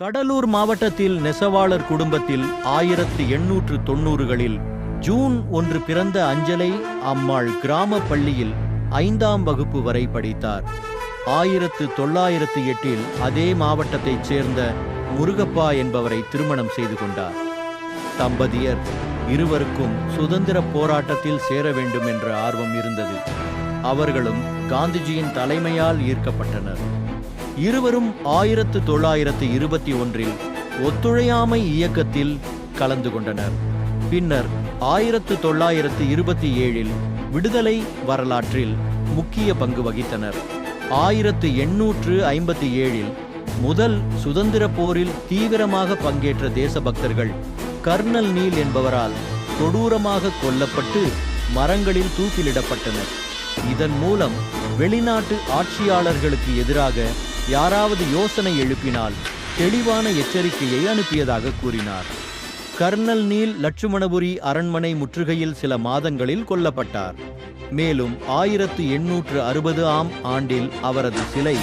கடலூர் மாவட்டத்தில் நெசவாளர் குடும்பத்தில் ஆயிரத்து எண்ணூற்று தொண்ணூறுகளில் ஜூன் ஒன்று பிறந்த அஞ்சலை அம்மாள் கிராம பள்ளியில் ஐந்தாம் வகுப்பு வரை படித்தார். ஆயிரத்து தொள்ளாயிரத்து எட்டில் அதே மாவட்டத்தைச் சேர்ந்த முருகப்பா என்பவரை திருமணம் செய்து கொண்டார். தம்பதியர் இருவருக்கும் சுதந்திர போராட்டத்தில் சேர வேண்டும் என்ற ஆர்வம் இருந்தது. அவர்களும் காந்திஜியின் தலைமையால் ஈர்க்கப்பட்டனர். இருவரும் ஆயிரத்து தொள்ளாயிரத்து இருபத்தி ஒன்றில் ஒத்துழையாமை இயக்கத்தில் கலந்து கொண்டனர். பின்னர் ஆயிரத்து தொள்ளாயிரத்து இருபத்தி ஏழில் விடுதலை வரலாற்றில் முக்கிய பங்கு வகித்தனர். ஆயிரத்து எண்ணூற்று ஐம்பத்தி ஏழில் முதல் சுதந்திர போரில் தீவிரமாக பங்கேற்ற தேசபக்தர்கள் கர்னல் நீல் என்பவரால் கொடூரமாக கொல்லப்பட்டு மரங்களில் தூக்கிலிடப்பட்டனர். இதன் மூலம் வெளிநாட்டு ஆட்சியாளர்களுக்கு எதிராக யாராவது யோசனை எழுப்பினால் தெளிவான எச்சரிக்கையை அனுப்பியதாக கூறினார். கர்னல் நீல் லட்சுமணபுரி அரண்மனை முற்றுகையில் சில மாதங்களில் கொல்லப்பட்டார். மேலும் ஆயிரத்து எண்ணூற்று அறுபது ஆம் ஆண்டில் அவரது சிலை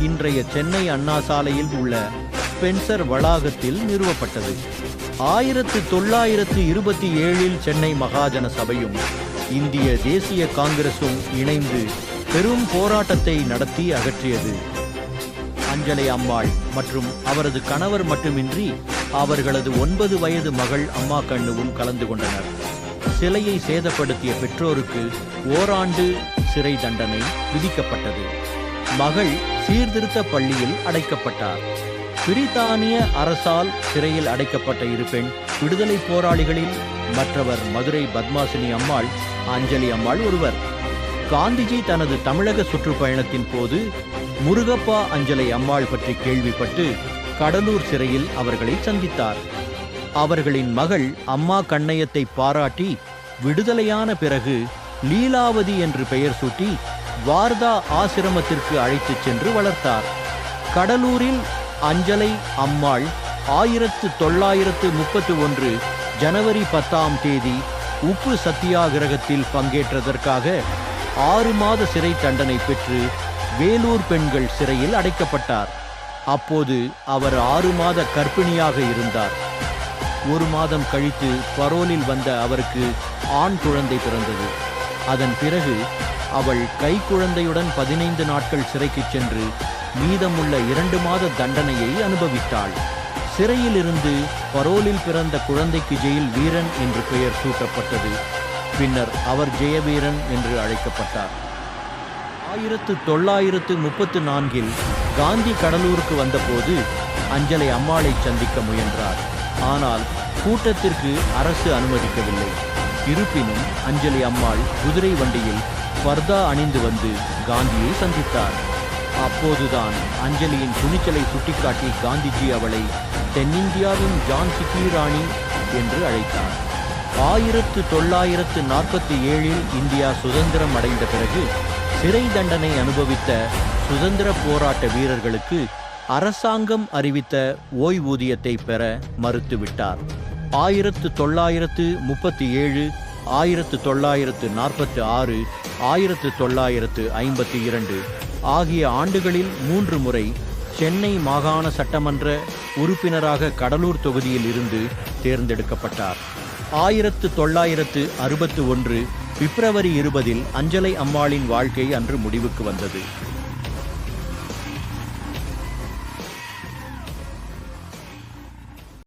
இன்றைய சென்னை அண்ணா சாலையில் உள்ள ஸ்பென்சர் வளாகத்தில் நிறுவப்பட்டது. ஆயிரத்து தொள்ளாயிரத்து இருபத்தி ஏழில் சென்னை மகாஜன சபையும் இந்திய தேசிய காங்கிரசும் இணைந்து பெரும் போராட்டத்தை நடத்தி அகற்றியது. அஞ்சலை அம்மாள் மற்றும் அவரது கணவர் மட்டுமின்றி அவர்களது ஒன்பது வயது மகள் அம்மா கண்ணுவும் கலந்து கொண்டனர். சிலையை சேதப்படுத்திய பெற்றோருக்கு ஓராண்டு சிறை தண்டனை விதிக்கப்பட்டது. மகள் சீர்திருத்த பள்ளியில் அடைக்கப்பட்டார். பிரித்தானிய அரசால் சிறையில் அடைக்கப்பட்ட இரு பெண் விடுதலை போராளிகளில் மற்றவர் மதுரை பத்மாசினி அம்மாள் அஞ்சலி அம்மாள் ஒருவர். காந்திஜி தனது தமிழக சுற்றுப்பயணத்தின் போது முருகப்பா அஞ்சலை அம்மாள் பற்றி கேள்விப்பட்டு கடலூர் சிறையில் அவர்களை சந்தித்தார். அவர்களின் மகள் அம்மா கண்ணையத்தை பாராட்டி விடுதலையான பிறகு லீலாவதி என்று பெயர் சூட்டி வார்தா ஆசிரமத்திற்கு அழைத்துச் சென்று வளர்த்தார். கடலூரில் அஞ்சலை அம்மாள் ஆயிரத்து தொள்ளாயிரத்து முப்பத்தி ஒன்று ஜனவரி பத்தாம் தேதி உப்பு சத்தியாகிரகத்தில் பங்கேற்றதற்காக ஆறு மாத சிறை தண்டனை பெற்று வேலூர் பெண்கள் சிறையில் அடைக்கப்பட்டார். அப்போது அவர் ஆறு மாத கர்ப்பிணியாக இருந்தார். ஒரு மாதம் கழித்து பரோலில் வந்த அவருக்கு ஆண் குழந்தை பிறந்தது. அதன் பிறகு அவள் கைக்குழந்தையுடன் பதினைந்து நாட்கள் சிறைக்குச் சென்று மீதமுள்ள இரண்டு மாத தண்டனையை அனுபவித்தாள். சிறையிலிருந்து பரோலில் பிறந்த குழந்தைக்கு ஜெயில் வீரன் என்று பெயர் சூட்டப்பட்டது. பின்னர் அவர் ஜெயவீரன் என்று அழைக்கப்பட்டார். ஆயிரத்து தொள்ளாயிரத்து முப்பத்து நான்கில் காந்தி கடலூருக்கு வந்தபோது அஞ்சலை அம்மாளை சந்திக்க முயன்றார். ஆனால் கூட்டத்திற்கு அரசு அனுமதிக்கவில்லை. இருப்பினும் அஞ்சலி அம்மாள் குதிரை வண்டியில் பர்தா அணிந்து வந்து காந்தியை சந்தித்தார். அப்போதுதான் அஞ்சலியின் துணிச்சலை சுட்டிக்காட்டி காந்திஜி அவளை தென்னிந்தியாவின் ஜான்சி ராணி என்று அழைத்தார். ஆயிரத்து தொள்ளாயிரத்து நாற்பத்தி ஏழில் இந்தியா சுதந்திரம் அடைந்த பிறகு சிறை தண்டனை அனுபவித்த சுதந்திர போராட்ட வீரர்களுக்கு அரசாங்கம் அறிவித்த ஓய்வூதியத்தை பெற மறுத்துவிட்டார். ஆயிரத்து தொள்ளாயிரத்து முப்பத்தி ஏழு ஆயிரத்து தொள்ளாயிரத்து நாற்பத்தி ஆறு ஆயிரத்து தொள்ளாயிரத்து ஐம்பத்தி இரண்டு ஆகிய ஆண்டுகளில் மூன்று முறை சென்னை மாகாண சட்டமன்ற உறுப்பினராக கடலூர் தொகுதியில் இருந்து தேர்ந்தெடுக்கப்பட்டார். ஆயிரத்து தொள்ளாயிரத்து அறுபத்து ஒன்று பிப்ரவரி இருபதில் அஞ்சலை அம்மாளின் வாழ்க்கை அன்று முடிவுக்கு வந்தது.